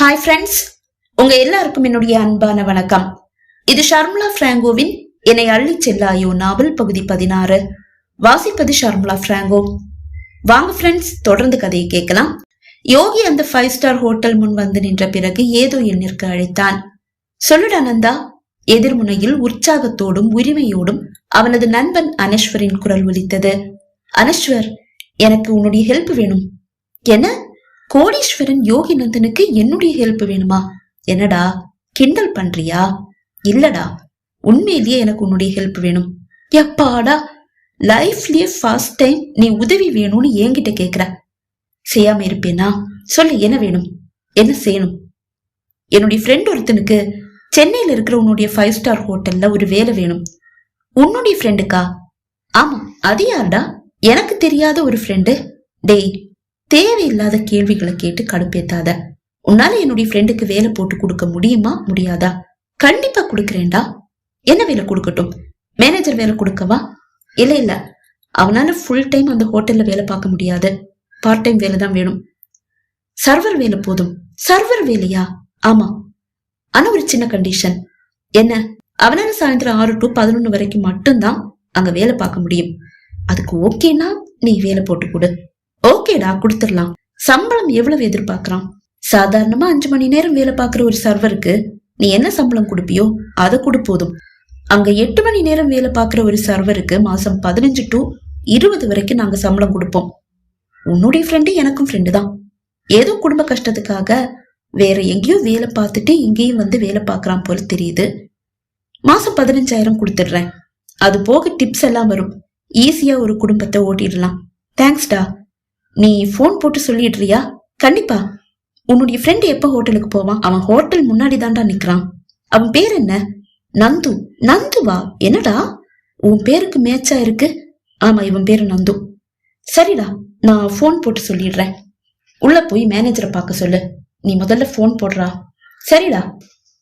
Hi friends உங்க எல்லாருக்கும் என்னுடைய அன்பான வணக்கம். இது ஷர்மிளா பிராங்கோவின் என்னை அள்ளி செல்லாயோ நாவல் பகுதி பதினாறு. வாசிப்பது ஷர்மிளா பிராங்கோ. வாங்க ஃப்ரெண்ட்ஸ் தொடர்ந்து கதையை கேட்கலாம். யோகி அந்த ஃபைவ் ஸ்டார் ஹோட்டல் முன் வந்து நின்ற பிறகு ஏதோ எண்ணிற்கு அழைத்தான். சொல்லுடா நந்தா எதிர்முனையில் உற்சாகத்தோடும் உரிமையோடும் அவனது நண்பன் அனஸ்வரின் குரல் ஒலித்தது. அனஸ்வர் எனக்கு உன்னுடைய ஹெல்ப் வேணும். என்ன? கோடீஸ்வரன் யோகி நந்தனுக்கு என்னுடைய ஹெல்ப் வேணுமா? என்னடா கிண்டல் பண்றியா? இல்லடா உண்மையிலேயே எனக்கு உன்னுடைய ஹெல்ப் வேணும். எப்பாடா லைஃப்லயே ஃபர்ஸ்ட் டைம் நீ உதவி வேணும்னு என்கிட்ட கேக்குற. செய்யாம இருப்பேனா? சொல்லு என்ன வேணும்? என்ன செய்யணும்? என்னுடைய ஃப்ரெண்ட் ஒருத்தனுக்கு சென்னையில இருக்கிற உன்னுடைய ஃபைவ் ஸ்டார் ஹோட்டல்ல ஒரு வேலை வேணும். உன்னுடைய ஃப்ரெண்டுக்கா ஆமா அது யாருடா? எனக்கு தெரியாத ஒரு ஃப்ரெண்டு டேய் தேவையில்லாத கேள்விகளை கேட்டு கடுப்பேத்தாத. உன்னால என்னுடைய ஃப்ரெண்டுக்கு வேலை போட்டு கொடுக்க முடியுமா? முடியாதா? கண்டிப்பா கொடுக்கறேன்டா. என்ன வேலை கொடுக்கட்டும்? மேனேஜர் வேலை கொடுக்கவா? இல்ல இல்ல. அவனால ஃபுல் டைம் அந்த ஹோட்டல்ல வேலை பார்க்க முடியாது. பார்ட் டைம் வேலை தான் வேணும். சர்வர் வேலை போதும். சர்வர் வேலையா? ஆமா. ஆனா ஒரு சின்ன கண்டிஷன் என்ன? அவனால சாயந்தரம் ஆறு டு பதினொன்னு வரைக்கும் மட்டும்தான் அங்க வேலை பார்க்க முடியும். அதுக்கு ஓகேனா நீ வேலை போட்டு கொடு. ஓகேடா கொடுத்துடலாம். சம்பளம் எவ்வளவு எதிர்பார்க்கறான்? சாதாரணமா அஞ்சு மணி நேரம் வேலை பார்க்குற ஒரு சர்வருக்கு நீ என்ன சம்பளம் கொடுப்பியோ அதை கொடு போதும். அங்க எட்டு மணி நேரம் வேலை பார்க்குற ஒரு சர்வருக்கு மாசம் பதினஞ்சு டு இருபது வரைக்கும் நாங்க சம்பளம் கொடுப்போம். உன்னுடைய ஃப்ரெண்டு எனக்கும் ஃப்ரெண்டு தான். ஏதோ குடும்ப கஷ்டத்துக்காக வேற எங்கேயோ வேலை பார்த்துட்டு இங்கேயும் வந்து வேலை பார்க்கறான் போல தெரியுது. மாசம் பதினஞ்சாயிரம் கொடுத்துடுறேன். அது போக டிப்ஸ் எல்லாம் வரும். ஈஸியா ஒரு குடும்பத்தை ஓட்டிடலாம். தேங்க்ஸ்டா நீ ஃபோன் போட்டு சொல்லிடுறியா? கண்டிப்பா. உன்னுடைய ஃப்ரெண்ட் எப்ப ஹோட்டலுக்கு போவான்? அவன் ஹோட்டல் முன்னாடி தான்டா நிக்கிறான். அவன் பேர் என்ன? நந்து. நந்துவா? என்னடா? உன் பேருக்கு மேட்சா இருக்கு ஆமா இவன் பேரு நந்து. சரிடா நான் ஃபோன் போட்டு சொல்லிடுறேன். உள்ள போய் மேனேஜரை பார்க்க சொல்லு. நீ முதல்ல ஃபோன் போடுறா. சரிடா.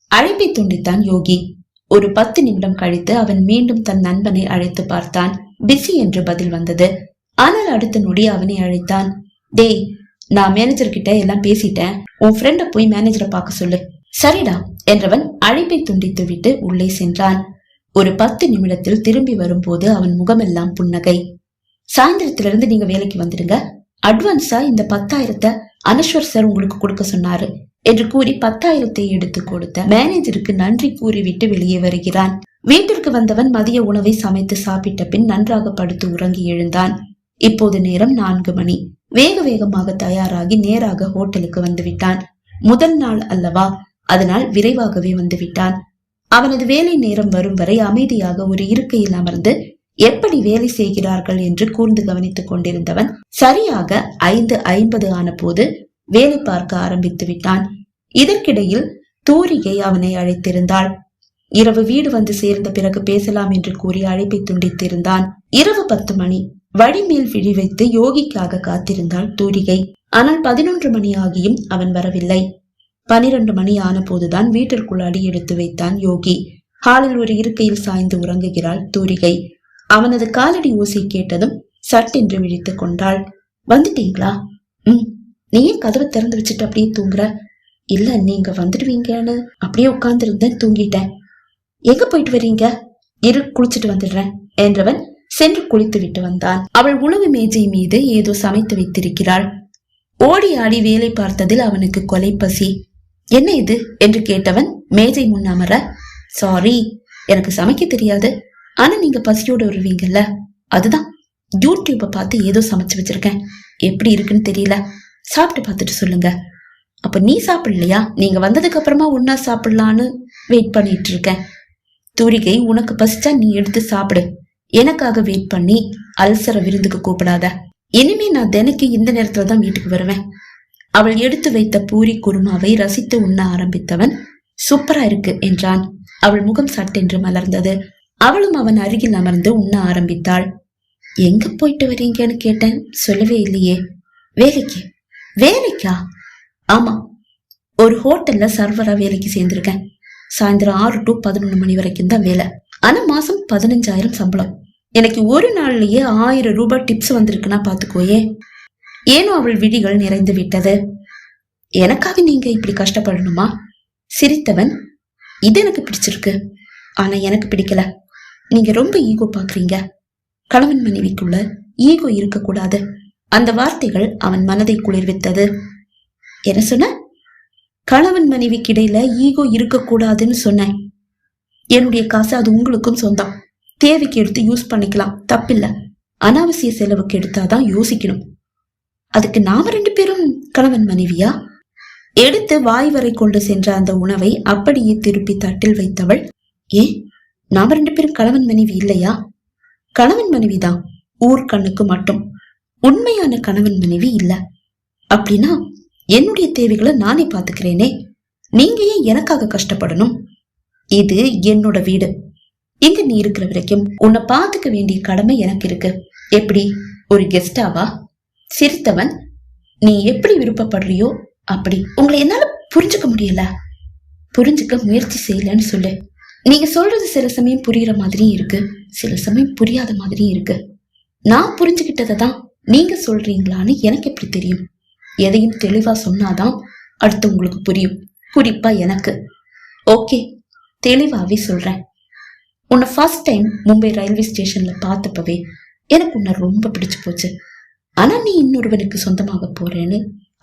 அழைப்பை துண்டித்தான் யோகி. ஒரு பத்து நிமிடம் கழித்து அவன் மீண்டும் தன் நண்பனை அழைத்து பார்த்தான். பிஸி என்று பதில் வந்தது. ஆனால் அடுத்த நொடி அவனை அழைத்தான். டேய் நான் மேனேஜர் கிட்ட எல்லாம் பேசிட்டேன். உன் ஃப்ரெண்ட போய் மேனேஜரை பார்க்க சொல்லு. சரிடா என்றவன் அழைப்பை துண்டித்து விட்டு உள்ளே சென்றான். ஒரு பத்து நிமிடத்தில் திரும்பி வரும்போது அவன் முகமெல்லாம் புன்னகை. சாயந்தரத்திலிருந்து நீங்க வேலைக்கு வந்துடுங்க. அட்வான்ஸா இந்த பத்தாயிரத்தை அனஸ்வர் சார் உங்களுக்கு கொடுக்க சொன்னாரு என்று கூறி பத்தாயிரத்தை எடுத்து கொடுத்த மேனேஜருக்கு நன்றி கூறிவிட்டு வெளியே வருகிறான். வீட்டிற்கு வந்தவன் மதிய உணவை சமைத்து சாப்பிட்ட பின் நன்றாக படுத்து உறங்கி எழுந்தான். இப்போது நேரம் நான்கு மணி. வேக வேகமாக தயாராகி நேராக ஹோட்டலுக்கு வந்துவிட்டான். முதல் நாள் அல்லவா? அதனால் விரைவாகவே வந்துவிட்டான். அவனது வேலை நேரம் வரும் வரை அமைதியாக ஒரு இருக்கையில் அமர்ந்து எப்படி வேலை செய்கிறார்கள் என்று கூர்ந்து கவனித்துக் கொண்டிருந்தவன் சரியாக ஐந்து ஐம்பது ஆன போது வேலை பார்க்க ஆரம்பித்து விட்டான். இதற்கிடையில் தூரிகை அவனை அழைத்திருந்தாள். இரவு வீடு வந்து சேர்ந்த பிறகு பேசலாம் என்று கூறி அழைப்பை துண்டித்திருந்தான். இரவு பத்து மணி. வழிமேல் விழி வைத்து யோகிக்காக காத்திருந்தாள் தூரிகை. ஆனால் பதினொன்று மணி ஆகியும் அவன் வரவில்லை. பனிரெண்டு மணி ஆன போதுதான் வீட்டிற்குள் அடி எடுத்து வைத்தான் யோகி. ஹாலில் ஒரு இருக்கையில் சாய்ந்து உறங்குகிறாள் தூரிகை. அவனது காலடி ஓசை கேட்டதும் சட்டென்று விழித்துக் கொண்டாள். வந்துட்டீங்களா? ம். நீ ஏன் கதவை திறந்து வச்சுட்டு அப்படியே தூங்குற? இல்ல நீங்க வந்துடுவீங்கன்னு அப்படியே உட்கார்ந்து இருந்தேன் தூங்கிட்டேன். எங்க போயிட்டு வர்றீங்க? இரு குளிச்சுட்டு வந்துடுறேன் என்றவன் சென்று குளித்து விட்டு வந்தான். அவள் உணவு மேஜை மீது ஏதோ சமைத்து வைத்திருக்கிறாள். ஓடி ஆடி வேலை பார்த்ததில் அவனுக்கு கொலை பசி. என்ன இது? என்று கேட்டவன் மேஜை முன் அமர சாரி எனக்கு சமைக்க தெரியாது. ஆனா நீங்க பசியோட வருவீங்கல்ல. அதுதான். யூடியூப்பை பார்த்து ஏதோ சமைச்சு வச்சிருக்கேன். எப்படி இருக்குன்னு தெரியல. சாப்பிட்டு பார்த்துட்டு சொல்லுங்க. அப்ப நீ சாப்பிடலையா? நீங்க வந்ததுக்கு அப்புறமா ஒன்னா சாப்பிடலான்னு வெயிட் பண்ணிட்டு இருக்கேன். தூரிகை உனக்கு பசிச்சா நீ எடுத்து சாப்பிடு. எனக்காக வெயிட் பண்ணி அல்சர விருந்துக்கு கூப்பிடாத. இனிமே நான் தினைக்கு இந்த நேரத்துல தான் வீட்டுக்கு வருவேன். அவள் எடுத்து வைத்த பூரி குருமாவை ரசித்து உண்ண ஆரம்பித்தவன் சூப்பரா இருக்கு என்றான். அவள் முகம் சட்டென்று மலர்ந்தது. அவளும் அவன் அருகில் அமர்ந்து உண்ண ஆரம்பித்தாள். எங்க போயிட்டு வரீங்கன்னு கேட்டேன். சொல்லவே இல்லையே. வேலைக்கு? வேலைக்கா? ஆமா. ஒரு ஹோட்டல்ல சர்வரா வேலைக்கு சேர்ந்திருக்கேன். சாயந்தரம் ஆறு டு பதினொன்று மணி வரைக்கும் தான் வேலை. ஆனா மாசம் பதினஞ்சாயிரம் சம்பளம். எனக்கு ஒரு நாள்லயே ஆயிரம் ரூபாய் டிப்ஸ் வந்திருக்குன்னா பாத்துக்கோயே. ஏனோ அவள் விழிகள் நிறைந்து விட்டது. எனக்காக நீங்க இப்படி கஷ்டப்படணுமா? சிரித்தவன் இது எனக்கு பிடிச்சிருக்கு. ஆனா எனக்கு பிடிக்கல. நீங்க ரொம்ப ஈகோ பாக்குறீங்க. கணவன் மனைவிக்குள்ள ஈகோ இருக்கக்கூடாது. அந்த வார்த்தைகள் அவன் மனதை குளிர்வித்தது. என்ன சொன்ன? கணவன் மனைவிக்கு இடையில ஈகோ இருக்கக்கூடாதுன்னு சொன்னேன். என்னுடைய காசு அது உங்களுக்கும் சொந்தம். தேவைக்கு எடுத்து யூஸ் பண்ணிக்கலாம். தப்பில்ல. அனாவசிய செலவுக்கு எடுத்தாதான் யோசிக்கணும். அதுக்கு நாம ரெண்டு பேரும் கணவன் மனைவியா? எடுத்து வாய் வரை கொண்டு சென்ற அந்த உணவை அப்படியே திருப்பி தட்டில் வைத்தவள் ஏன் நாம ரெண்டு பேரும் கணவன் மனைவி இல்லையா? கணவன் மனைவிதான் ஊர் கண்ணுக்கு மட்டும். உண்மையான கணவன் மனைவி இல்ல. அப்படின்னா என்னுடைய தேவைகளை நானே பாத்துக்கிறேனே நீங்க ஏன் எனக்காக கஷ்டப்படணும்? இது என்னோட வீடு. இங்க நீ இருக்கிற வரைக்கும் உன்னை பாத்துக்க வேண்டிய கடமை எனக்கு இருக்கு. எப்படி? ஒரு கெஸ்டாவா சிரித்தவன் நீ எப்படி விருப்பப்படுறியோ அப்படி. உங்களை என்னால புரிஞ்சுக்க முடியல. புரிஞ்சுக்க முயற்சி செய்யலன்னு சொல்லு. நீங்க சொல்றது சில சமயம் புரியுற மாதிரியும் இருக்கு. சில சமயம் புரியாத மாதிரியும் இருக்கு. நான் புரிஞ்சுக்கிட்டதை தான் நீங்க சொல்றீங்களான்னு எனக்கு எப்படி தெரியும்? எதையும் தெளிவா சொன்னாதான் அடுத்து உங்களுக்கு புரியும். குறிப்பா எனக்கு. ஓகே. தெளிவாவே சொல்றேன். உன்னை ஃபர்ஸ்ட் டைம் மும்பை ரயில்வே ஸ்டேஷன்ல பார்த்தப்பவே எனக்கு உன்னை ரொம்ப பிடிச்சு போச்சு. ஆனால் நீ இன்னொருவனுக்கு சொந்தமாக போறேன்னு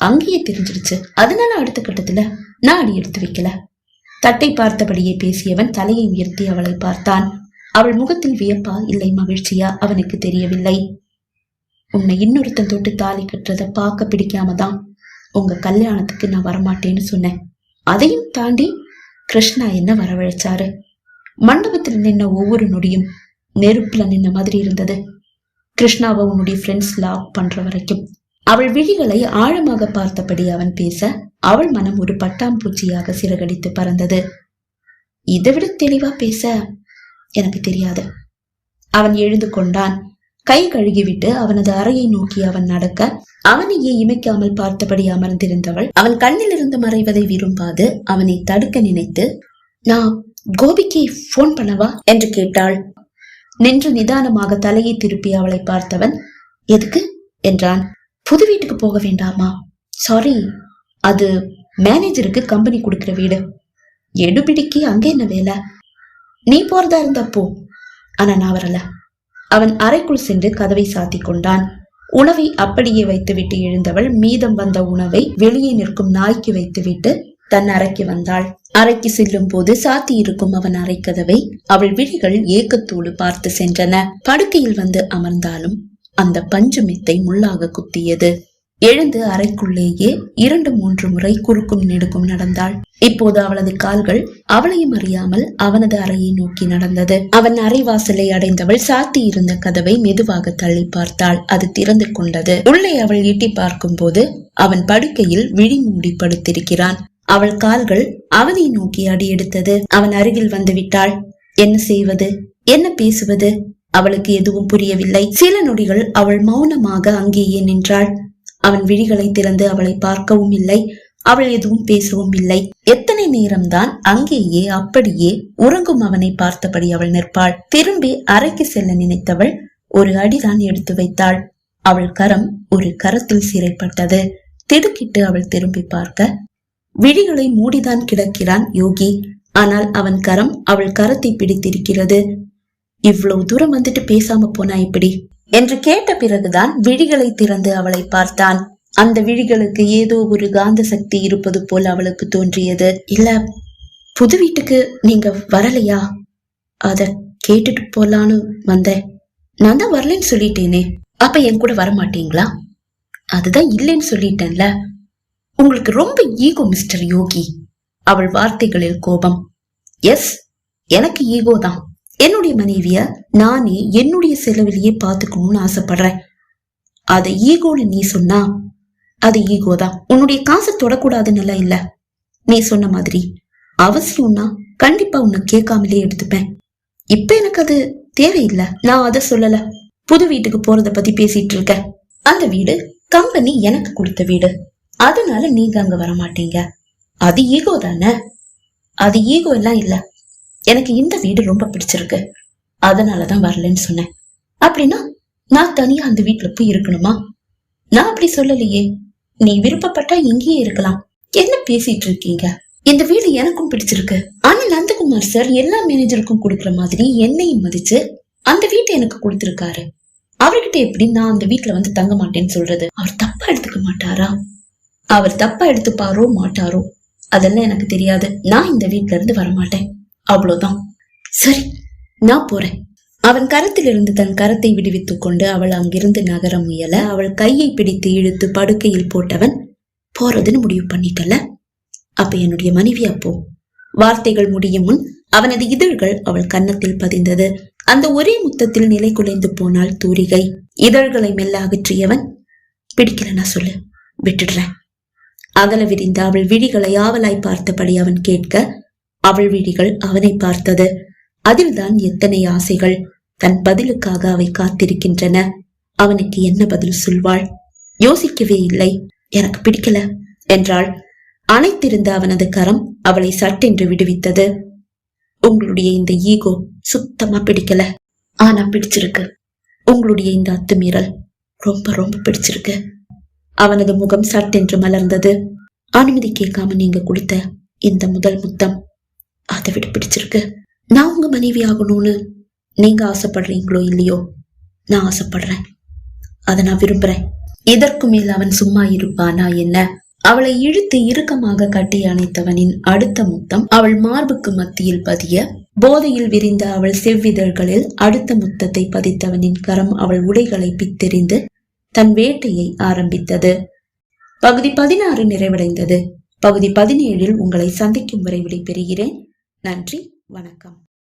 அங்கேயே தெரிஞ்சிருச்சு அதனால அடுத்த கட்டத்துல நான் அடி எடுத்து வைக்கல. தட்டை பார்த்தபடியே பேசியவன் தலையை உயர்த்தி அவளை பார்த்தான். அவள் முகத்தில் வியப்பா இல்லை மகிழ்ச்சியா அவனுக்கு தெரியவில்லை. உன்னை இன்னொருத்தன் தொட்டு தாலி கட்டுறத பார்க்க பிடிக்காம தான் உங்க கல்யாணத்துக்கு நான் வரமாட்டேன்னு சொன்னேன். அதையும் தாண்டி கிருஷ்ணா என்ன வரவழைச்சாரு? மண்டபத்தில் நின்ன ஒவ்வொரு நொடியும் நெருப்புல நின்ன மாதிரி இருந்தது. கிருஷ்ணாவை உன்னுடைய ஃப்ரெண்ட்ஸ் லாக் பண்ற வரைக்கும். அவள் விழிகளை ஆழமாக பார்த்தபடி அவன் பேச அவள் மனம் ஒரு பட்டாம்பூச்சியாக சிறகடித்து பறந்தது. இதை விட தெளிவா பேச எனக்கு தெரியாது. அவன் எழுந்து கொண்டான். கை கழுகிவிட்டு அவனது அறையை நோக்கி அவன் நடக்க அவனையே இமைக்காமல் பார்த்தபடி அமர்ந்திருந்தவள் அவன் கண்ணிலிருந்து மறைவதை விரும்பாது அவனை தடுக்க நினைத்து நான் கோபிக்கு போன் பண்ணவா? என்று கேட்டாள். நின்று நிதானமாக தலையை திருப்பி அவளை பார்த்தவன் எதுக்கு? என்றான். புது வீட்டுக்கு போக வேண்டாமா? சாரி அது மேனேஜருக்கு கம்பெனி கொடுக்கிற வீடு. எடுபிடிக்கு அங்கே என்ன வேலை? நீ போறதா இருந்தா போ. ஆனா நான் வரல. அவன் அறைக்குள் சென்று கதவை சாத்தி கொண்டான். உணவை அப்படியே வைத்துவிட்டு எழுந்தவள் மீதம் வந்த உணவை வெளியே நிற்கும் நாய்க்கு வைத்துவிட்டு தன் அறைக்கு வந்தாள். அறைக்கு செல்லும் போது சாத்தி இருக்கும் அவன் அறைக்கதவை அவள் விழிகள் ஏக்கத்தோடு பார்த்து சென்றன. படுக்கையில் வந்து அமர்ந்தாலும் அந்த பஞ்சு மெத்தை முள்ளாக குத்தியது. எழுந்து அறைக்குள்ளேயே இரண்டு மூன்று முறை குறுக்கும் நெடுக்கும் நடந்தாள். இப்போது அவளது கால்கள் அவளையும் அறியாமல் அவனது அறையை நோக்கி நடந்தது. அவன் அறை வாசலை அடைந்தவள் சாத்தி இருந்த கதவை மெதுவாக தள்ளி பார்த்தாள். அது திறந்து கொண்டது. உள்ளே அவள் எட்டி பார்க்கும் போது அவன் படுக்கையில் விழி மூடி படுத்திருக்கிறான். அவள் கால்கள் அவனை நோக்கி அடி எடுத்தது. அவன் அருகில் வந்து விட்டாள். என்ன செய்வது? என்ன பேசுவது? அவளுக்கு எதுவும் புரியவில்லை. சில நொடிகள் அவள் மௌனமாக அங்கேயே நின்றாள். அவன் விழிகளை திறந்து அவளை பார்க்கவும் இல்லை அவள் எதுவும் பேசவும் இல்லை. எத்தனை நேரம்தான் அங்கேயே அப்படியே உறங்கும் அவனை பார்த்தபடி அவள் நிற்பாள். திரும்பி அறைக்கு செல்ல நினைத்தவள் ஒரு அடிதான் எடுத்து வைத்தாள். அவள் கரம் ஒரு கரத்தில் சிறைப்பட்டது. திடுக்கிட்டு அவள் திரும்பி பார்க்க விழிகளை மூடிதான் கிடக்கிறான் யோகி. ஆனால் அவன் கரம் அவள் கரத்தை பிடித்திருக்கிறது. இவ்வளவு தூரம் வந்துட்டு பேசாம போனா இப்படி என்று கேட்ட பிறகுதான் விழிகளை திறந்து அவளை பார்த்தான். அந்த விழிகளுக்கு ஏதோ ஒரு காந்த சக்தி இருப்பது போல் அவளுக்கு தோன்றியது. இல்ல புது வீட்டுக்கு நீங்க வரலையா? அத கேட்டுட்டு போலான்னு வந்தேன். நான் தான் வரலன்னு சொல்லிட்டேனே. அப்ப என் கூட வர மாட்டீங்களா? அதுதான் இல்லைன்னு சொல்லிட்டேன்ல. உங்களுக்கு ரொம்ப ஈகோ மிஸ்டர் யோகி. அவள் வார்த்தைகளில் கோபம். எஸ் எனக்கு ஈகோ தான். என்னுடைய மனைவிய நானே என்னுடைய செலவிலேயே பாத்துக்கணும்னு ஆசைப்படுறேன். அதை ஈகோன்னு நீ சொன்னா அது ஈகோ தான். உன்னுடைய காசை தொடக்கூடாதுன்னு இல்ல. நீ சொன்ன மாதிரி அவசியம்னா கண்டிப்பா உன்னை கேட்காமலே எடுத்துப்பேன். இப்ப எனக்கு அது தேவையில்லை. நான் அத சொல்லல. புது வீட்டுக்கு போறத பத்தி பேசிட்டு இருக்கேன். அந்த வீடு கம்பெனி எனக்கு கொடுத்த வீடு. அதனால நீங்க அங்க வர மாட்டீங்க அது ஈகோ தானே? அது ஈகோ எல்லாம் இல்ல. எனக்கு இந்த வீடு ரொம்ப பிடிச்சிருக்கு. அதனாலதான் வரலன்னு சொன்னேன். அப்படின்னா நான் தனியா அந்த வீட்டுல போய் இருக்கணுமா? நான் அப்படி சொல்லலையே. நீ விருப்பப்பட்டா இங்கேயே இருக்கலாம். என்ன பேசிட்டு இருக்கீங்க? இந்த வீடு எனக்கும் பிடிச்சிருக்கு. ஆனா நந்தகுமார் சார் எல்லா மேனேஜருக்கும் கொடுக்கிற மாதிரி என்னையும் மதிச்சு அந்த வீட்டை எனக்கு கொடுத்திருக்காரு. அவர்கிட்ட எப்படி நான் அந்த வீட்டுல வந்து தங்க மாட்டேன்னு சொல்றது? அவர் தப்பா எடுத்துக்க மாட்டாரா? அவர் தப்பா எடுத்துப்பாரோ மாட்டாரோ? அதெல்லாம் எனக்கு தெரியாது. நான் இந்த வீட்டுல இருந்து வரமாட்டேன். அவ்வளவுதான். சரி நான் போறேன். அவன் கரத்திலிருந்து தன் கரத்தை விடுவித்துக் கொண்டு அவள் அங்கிருந்து நகர முயல அவள் கையை பிடித்து இழுத்து படுக்கையில் போட்டவன் போறதுன்னு முடிவு பண்ணிட்டல அப்ப என்னுடைய மனைவி அப்போ? வார்த்தைகள் முடியும் முன் அவனது இதழ்கள் அவள் கன்னத்தில் பதிந்தது. அந்த ஒரே முத்தத்தில் நிலை குலைந்து போனால் தூரிகை. இதழ்களை மெல்ல அகற்றியவன் பிடிக்கலன்னா சொல்லு விட்டுடுறேன். அகல விரிந்த அவள் விழிகளை ஆவலாய் பார்த்தபடி அவன் கேட்க அவள் விழிகள் அவனை பார்த்தது. அதில்தான் எத்தனை ஆசைகள் தன் பதிலுக்காக அவை காத்திருக்கின்றன. அவனுக்கு என்ன பதில் சொல்வாள்? யோசிக்கவே இல்லை. எனக்கு பிடிக்கல என்றாள். அணைத்திருந்த அவனது கரம் அவளை சட்டென்று விடுவித்தது. உங்களுடைய இந்த ஈகோ சுத்தமா பிடிக்கல. ஆனா பிடிச்சிருக்கு. உங்களுடைய இந்த அத்துமீறல் ரொம்ப ரொம்ப பிடிச்சிருக்கு. அவனது முகம் சட்டென்று மலர்ந்தது. அனுமதி கேட்காம நீங்க கொடுத்த இந்த முதல் முத்தம் அதை விட பிடிச்சிருக்கு. நான் உங்க மனைவி ஆகணும்னு நீங்க ஆசைப்படுறீங்களோ இல்லையோ நான் ஆசைப்படுறேன். அதை நான் விரும்புறேன். இதற்கு மேல் அவன் சும்மா இருப்பானா என்ன? அவளை இழுத்து இறுக்கமாக கட்டி அணைத்தவனின் அடுத்த முத்தம் அவள் மார்புக்கு மத்தியில் பதிய போதையில் விரிந்த அவள் செவ்விதழ்களில் அடுத்த முத்தத்தை பதித்தவனின் கரம் அவள் உடைகளை பித்தெறிந்து தன் வேட்டையை ஆரம்பித்தது. பகுதி பதினாறு நிறைவடைந்தது. பகுதி பதினேழில் உங்களை சந்திக்கும் வரை விடைபெறுகிறேன். நன்றி வணக்கம்.